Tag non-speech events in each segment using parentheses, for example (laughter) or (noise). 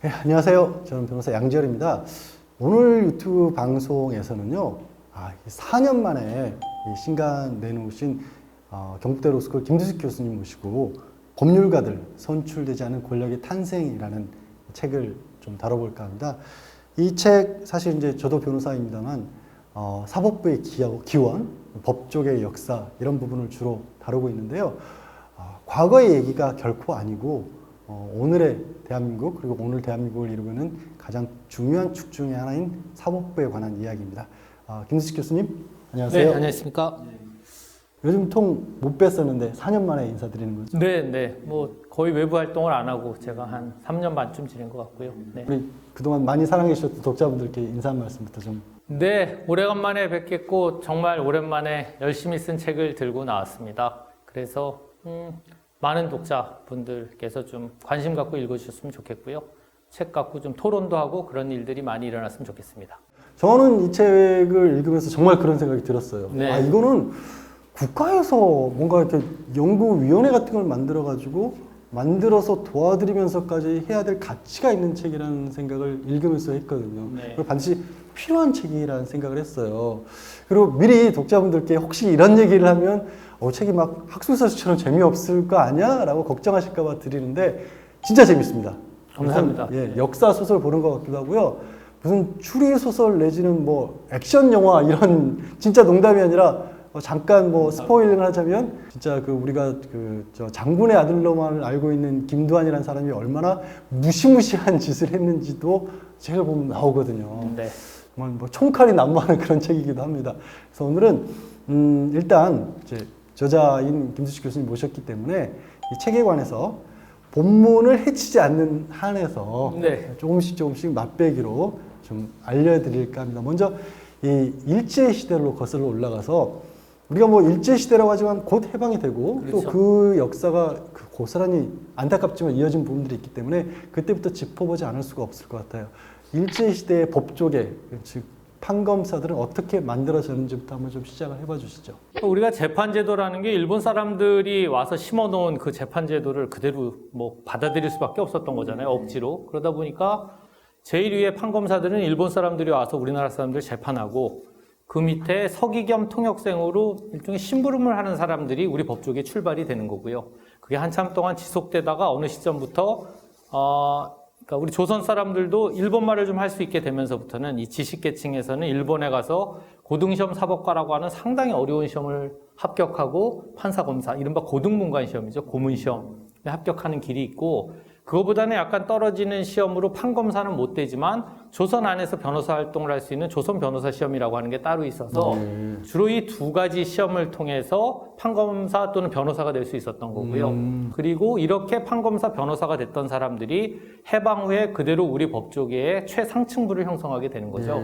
네, 안녕하세요. 저는 변호사 양지열입니다. 오늘 유튜브 방송에서는요, 아, 4년 만에 이 신간 내놓으신 어, 경북대 로스쿨 김두식 교수님 모시고 법률가들 선출되지 않은 권력의 탄생이라는 책을 좀 다뤄볼까 합니다. 이 책 사실 이제 저도 변호사입니다만 어, 사법부의 기원, 법조계의 역사 이런 부분을 주로 다루고 있는데요. 어, 과거의 얘기가 결코 아니고 어, 오늘의 대한민국 그리고 오늘 대한민국을 이루고 있는 가장 중요한 축 중의 하나인 사법부에 관한 이야기입니다. 어, 김수식 교수님 안녕하세요. 네, 안녕하십니까? 요즘 통 못 뵀었는데 4년 만에 인사드리는 거죠. 네, 네. 뭐 거의 외부 활동을 안 하고 제가 한 3년 반쯤 지낸 것 같고요. 네. 우리 그동안 많이 사랑해 주셨던 독자분들께 인사 한 말씀부터 좀 네, 오래간만에 뵙겠고 정말 오랜만에 열심히 쓴 책을 들고 나왔습니다. 그래서 음, 많은 독자분들께서 좀 관심 갖고 읽어주셨으면 좋겠고요. 책 갖고 좀 토론도 하고 그런 일들이 많이 일어났으면 좋겠습니다. 저는 이 책을 읽으면서 정말 그런 생각이 들었어요. 네. 아, 이거는 국가에서 뭔가 이렇게 연구위원회 같은 걸 만들어가지고 만들어서 도와드리면서까지 해야 될 가치가 있는 책이라는 생각을 읽으면서 했거든요. 네. 그리고 반드시 필요한 책이라는 생각을 했어요. 그리고 미리 독자분들께 혹시 이런 얘기를 하면 어, 책이 막 학술사서처럼 재미없을 거 아니야? 라고 걱정하실까봐 드리는데 진짜 재밌습니다. 감사합니다. 예, 역사 소설 보는 것 같기도 하고요. 무슨 추리 소설 내지는 뭐 액션 영화 이런 (laughs) 진짜 농담이 아니라 어, 잠깐 뭐 스포일링을 하자면 진짜 그 우리가 그 저 장군의 아들로만 알고 있는 김두한이라는 사람이 얼마나 무시무시한 짓을 했는지도 책을 보면 나오거든요. 네. 정말 뭐 총칼이 난무하는 그런 책이기도 합니다. 그래서 오늘은 음 일단 이제 저자인 김수식 교수님 모셨기 때문에 이 책에 관해서 본문을 해치지 않는 한에서 네. 조금씩 조금씩 맛배기로 좀 알려드릴까 합니다. 먼저 이 일제 시대로 거슬러 올라가서 우리가 뭐 일제 시대라고 하지만 곧 해방이 되고 그렇죠. 또그 역사가 그 고스란히 안타깝지만 이어진 부분들이 있기 때문에 그때부터 짚어보지 않을 수가 없을 것 같아요. 일제 시대의 법조계 즉 판검사들은 어떻게 만들어졌는지부터 한번 좀 시작을 해봐 주시죠. 우리가 재판제도라는 게 일본 사람들이 와서 심어놓은 그 재판제도를 그대로 뭐 받아들일 수밖에 없었던 거잖아요. 억지로. 그러다 보니까 제일 위에 판검사들은 일본 사람들이 와서 우리나라 사람들 재판하고 그 밑에 서기겸 통역생으로 일종의 심부름을 하는 사람들이 우리 법조계 출발이 되는 거고요. 그게 한참 동안 지속되다가 어느 시점부터 어, 그러니까 우리 조선 사람들도 일본 말을 좀 할 수 있게 되면서부터는 이 지식계층에서는 일본에 가서 고등시험 사법과라고 하는 상당히 어려운 시험을 합격하고 판사 검사, 이른바 고등문관 시험이죠. 고문 시험에 합격하는 길이 있고 그거보다는 약간 떨어지는 시험으로 판검사는 못 되지만 조선 안에서 변호사 활동을 할 수 있는 조선 변호사 시험이라고 하는 게 따로 있어서 주로 이 두 가지 시험을 통해서 판검사 또는 변호사가 될 수 있었던 거고요. 그리고 이렇게 판검사 변호사가 됐던 사람들이 해방 후에 그대로 우리 법조계의 최상층부를 형성하게 되는 거죠.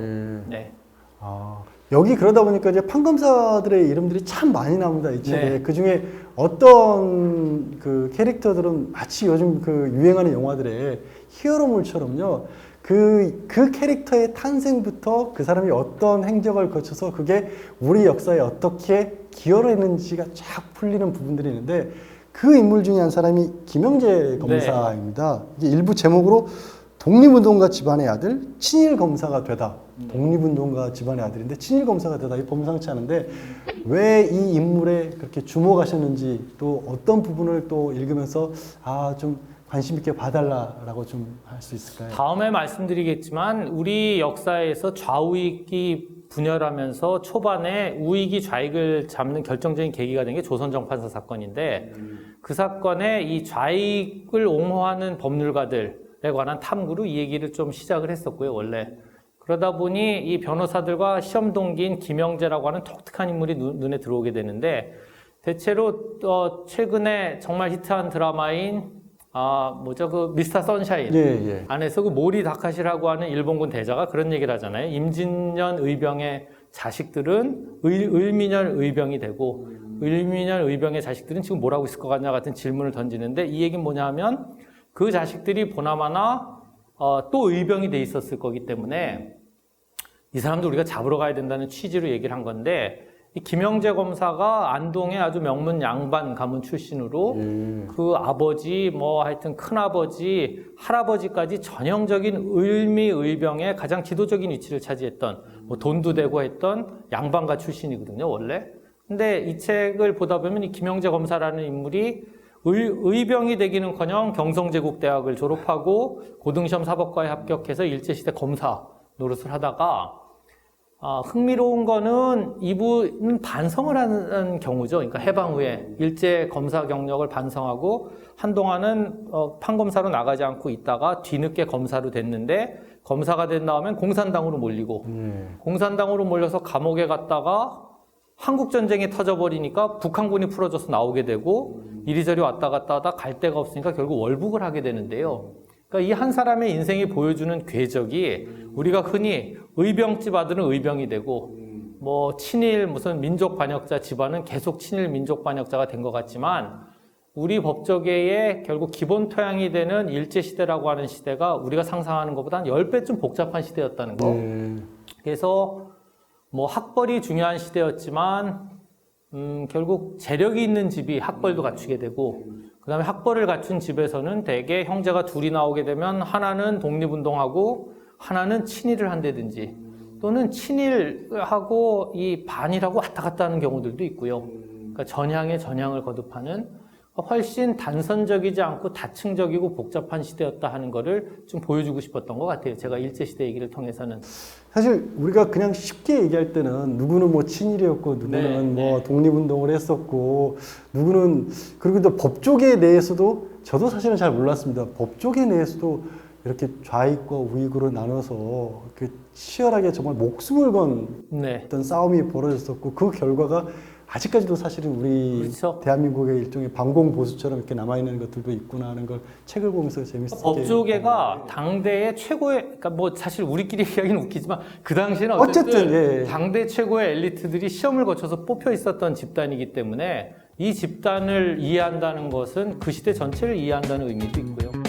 네. 아, 여기 그러다 보니까 이제 판검사들의 이름들이 참 많이 나옵니다. 이 책에. 네. 그 중에 어떤 그 캐릭터들은 마치 요즘 그 유행하는 영화들의 히어로물처럼요. 그, 그 캐릭터의 탄생부터 그 사람이 어떤 행적을 거쳐서 그게 우리 역사에 어떻게 기여를 했는지가 쫙 풀리는 부분들이 있는데 그 인물 중에 한 사람이 김영재 검사입니다. 이게 일부 제목으로 독립운동가 집안의 아들 친일 검사가 되다. 독립운동가 집안의 아들인데 친일 검사가 되다. 이 범상치 않은데 왜 이 인물에 그렇게 주목하셨는지 또 어떤 부분을 또 읽으면서 아 좀 관심 있게 봐달라라고 좀 할 수 있을까요? 다음에 말씀드리겠지만 우리 역사에서 좌우익이 분열하면서 초반에 우익이 좌익을 잡는 결정적인 계기가 된 게 조선정판사 사건인데 그 사건에 이 좌익을 옹호하는 법률가들에 관한 탐구로 이 얘기를 좀 시작을 했었고요 원래 그러다 보니 이 변호사들과 시험 동기인 김영재라고 하는 독특한 인물이 눈- 눈에 들어오게 되는데 대체로 어, 최근에 정말 히트한 드라마인 아 뭐죠 그 미스터 선샤인 예, 예. 안에서 그 모리 다카시라고 하는 일본군 대자가 그런 얘기를 하잖아요. 임진년 의병의 자식들은 의, 을민열 의병이 되고 을민열 의병의 자식들은 지금 뭘 하고 있을 것 같냐 같은 질문을 던지는데 이 얘기는 뭐냐 하면 그 자식들이 보나마나 어, 또 의병이 돼 있었을 거기 때문에 이 사람도 우리가 잡으러 가야 된다는 취지로 얘기를 한 건데 이 김영재 검사가 안동의 아주 명문 양반 가문 출신으로 예. 그 아버지 뭐 하여튼 큰 아버지 할아버지까지 전형적인 을미 의병의 가장 지도적인 위치를 차지했던 뭐 돈도 되고 했던 양반가 출신이거든요 원래. 근데 이 책을 보다 보면 이 김영재 검사라는 인물이 의, 의병이 되기는커녕 경성제국대학을 졸업하고 고등시험 사법과에 합격해서 일제시대 검사 노릇을 하다가 아, 흥미로운 거는 이분은 반성을 하는 경우죠. 그러니까 해방 후에 일제 검사 경력을 반성하고 한동안은 어, 판검사로 나가지 않고 있다가 뒤늦게 검사로 됐는데 검사가 된 다음엔 공산당으로 몰리고 예. 공산당으로 몰려서 감옥에 갔다가 한국 전쟁이 터져버리니까 북한군이 풀어져서 나오게 되고 이리저리 왔다 갔다 하다 갈 데가 없으니까 결국 월북을 하게 되는데요. 그러니까 이 한 사람의 인생이 보여주는 궤적이 우리가 흔히 의병집 아들은 의병이 되고 뭐 친일 무슨 민족 반역자 집안은 계속 친일 민족 반역자가 된 것 같지만 우리 법조계의 결국 기본 토양이 되는 일제 시대라고 하는 시대가 우리가 상상하는 것보다 한 10배쯤 복잡한 시대였다는 거. 예. 그래서 뭐 학벌이 중요한 시대였지만 음, 결국 재력이 있는 집이 학벌도 갖추게 되고 그 다음에 학벌을 갖춘 집에서는 대개 형제가 둘이 나오게 되면 하나는 독립운동하고 하나는 친일을 한다든지 또는 친일하고 이 반일하고 왔다 갔다 하는 경우들도 있고요. 그러니까 전향에 전향을 거듭하는 훨씬 단선적이지 않고 다층적이고 복잡한 시대였다 하는 거를 좀 보여주고 싶었던 것 같아요. 제가 일제시대 얘기를 통해서는. 사실 우리가 그냥 쉽게 얘기할 때는 누구는 뭐 친일이었고 누구는 네, 뭐 독립운동을 했었고 누구는 그리고 또 법조계 내에서도 저도 사실은 잘 몰랐습니다. 법조계 내에서도 이렇게 좌익과 우익으로 나눠서 이렇게 치열하게 정말 목숨을 건 네. 어떤 싸움이 벌어졌었고 그 결과가 아직까지도 사실은 우리 그렇죠. 대한민국의 일종의 반공 보수처럼 이렇게 남아 있는 것들도 있구나 하는 걸 책을 보면서 재밌었게 법조계가 당대의 최고의, 그러니까 뭐 사실 우리끼리 (laughs) 이야기는 웃기지만 그 당시에는 어쨌든, 어쨌든 예, 예. 당대 최고의 엘리트들이 시험을 거쳐서 뽑혀 있었던 집단이기 때문에 이 집단을 이해한다는 것은 그 시대 전체를 이해한다는 의미도 있고요.